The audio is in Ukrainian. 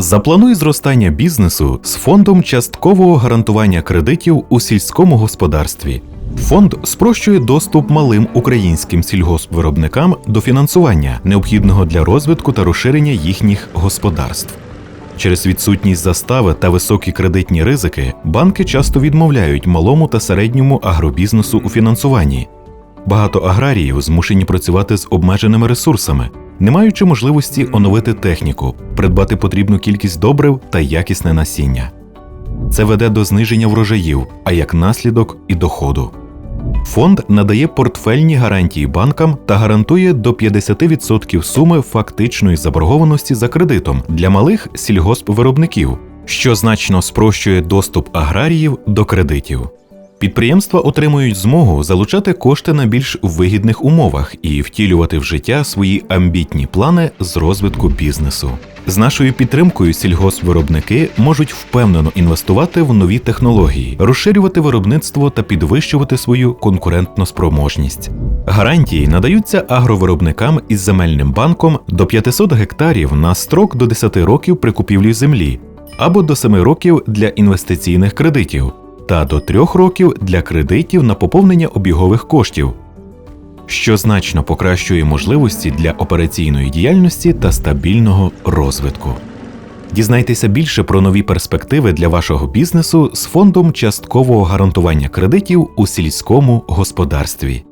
Заплануй зростання бізнесу з фондом часткового гарантування кредитів у сільському господарстві. Фонд спрощує доступ малим українським сільгоспвиробникам до фінансування, необхідного для розвитку та розширення їхніх господарств. Через відсутність застави та високі кредитні ризики банки часто відмовляють малому та середньому агробізнесу у фінансуванні. Багато аграріїв змушені працювати з обмеженими ресурсами, не маючи можливості оновити техніку, придбати потрібну кількість добрив та якісне насіння. Це веде до зниження врожаїв, а як наслідок і доходу. Фонд надає портфельні гарантії банкам та гарантує до 50% суми фактичної заборгованості за кредитом для малих сільгоспвиробників, що значно спрощує доступ аграріїв до кредитів. Підприємства отримують змогу залучати кошти на більш вигідних умовах і втілювати в життя свої амбітні плани з розвитку бізнесу. З нашою підтримкою сільгоспвиробники можуть впевнено інвестувати в нові технології, розширювати виробництво та підвищувати свою конкурентноспроможність. Гарантії надаються агровиробникам із земельним банком до 500 гектарів на строк до 10 років при купівлі землі або до 7 років для інвестиційних кредитів та до 3 років для кредитів на поповнення обігових коштів, що значно покращує можливості для операційної діяльності та стабільного розвитку. Дізнайтеся більше про нові перспективи для вашого бізнесу з фондом часткового гарантування кредитів у сільському господарстві.